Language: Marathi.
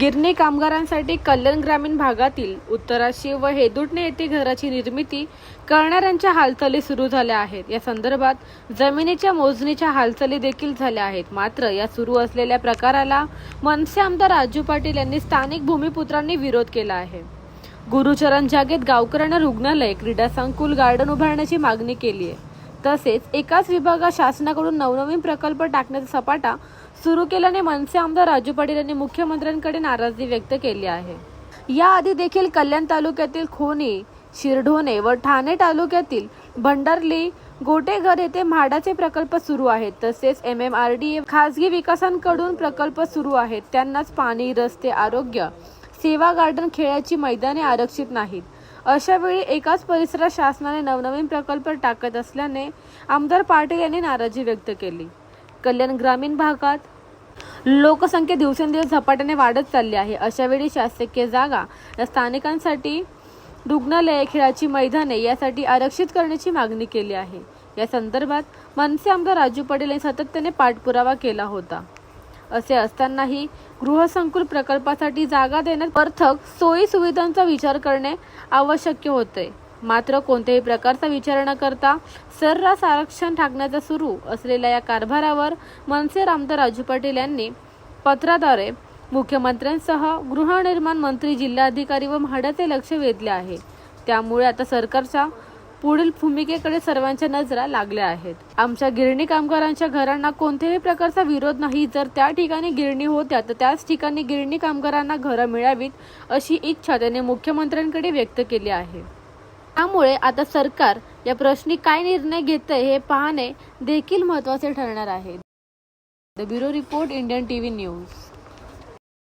गिरणी कामगारांसाठी कल्याण ग्रामीण भागातील उत्तराशी व हेदुटणे येथे घराची निर्मिती करणाऱ्यांच्या हालचाली सुरू झाल्या आहेत. या संदर्भात जमिनीच्या मोजणीच्या हालचाली देखील झाल्या आहेत. मात्र या सुरू असलेल्या प्रकाराला मनसे आमदार राजू पाटील यांनी स्थानिक भूमिपुत्रांनी विरोध केला आहे. गुरुचरण जागेत गावकऱ्यांना रुग्णालय क्रीडा संकुल गार्डन उभारण्याची मागणी केली आहे. तसेच एकाच विभागात शासनाकडून नवनवीन प्रकल्प टाकण्याचा सपाटा सुरू केल्याने मनसे आमदार राजू पाटील यांनी मुख्यमंत्र्यांकडे नाराजी व्यक्त केली आहे. याआधी देखील कल्याण तालुक्यातील खोनी शिरढोणे व ठाणे तालुक्यातील भंडारली गोटेघर येथे म्हाडाचे प्रकल्प सुरू आहेत. तसेच एम एम आर डी खासगी विकासांकडून प्रकल्प सुरू आहेत. त्यांनाच पाणी रस्ते आरोग्य सेवा गार्डन खेळाची मैदाने आरक्षित नाहीत. अशावेळी एकाच परिसरात शासनाने नवनवीन प्रकल्प टाकत असल्याने आमदार पाटील यांनी नाराजी व्यक्त केली. कल्याण ग्रामीण भागात लोकसंख्या दिवसेंदिवस झपाट्याने वाढत चालली आहे. अशावेळी शासकीय जागा या स्थानिकांसाठी रुग्णालये खेळाची मैदाने यासाठी आरक्षित करण्याची मागणी केली आहे. या संदर्भात मनसे आमदार राजू पटेल यांनी सातत्याने पाठपुरावा केला होता. असे असतानाही गृहसंकुल प्रकल्पासाठी जागा देण्यात पर्थक सोयी सुविधांचा विचार करणे आवश्यक होते. मात्र कोणत्याही प्रकारचा विचार न करता सर्रास आरक्षण टाकण्याचा सुरू असलेल्या या कारभारावर मनसे रामदार राजू पाटील यांनी पत्राद्वारे मुख्यमंत्र्यांसह गृहनिर्माण मंत्री जिल्हाधिकारी व म्हाडाचे लक्ष वेधले आहे. त्यामुळे आता सरकारच्या पुढील भूमिकेकडे सर्वांच्या नजरा लागल्या आहेत. आमच्या गिरणी कामगारांच्या घरांना कोणत्याही प्रकारचा विरोध नाही. जर त्या ठिकाणी गिरणी होत्या तर त्याच ठिकाणी गिरणी कामगारांना घरं मिळावीत अशी इच्छा त्याने मुख्यमंत्र्यांकडे व्यक्त केली आहे. त्यामुळे आता सरकार या प्रश्नी काय निर्णय घेतंय हे पाहणे देखील महत्त्वाचे ठरणार आहे. The bureau report Indian TV news.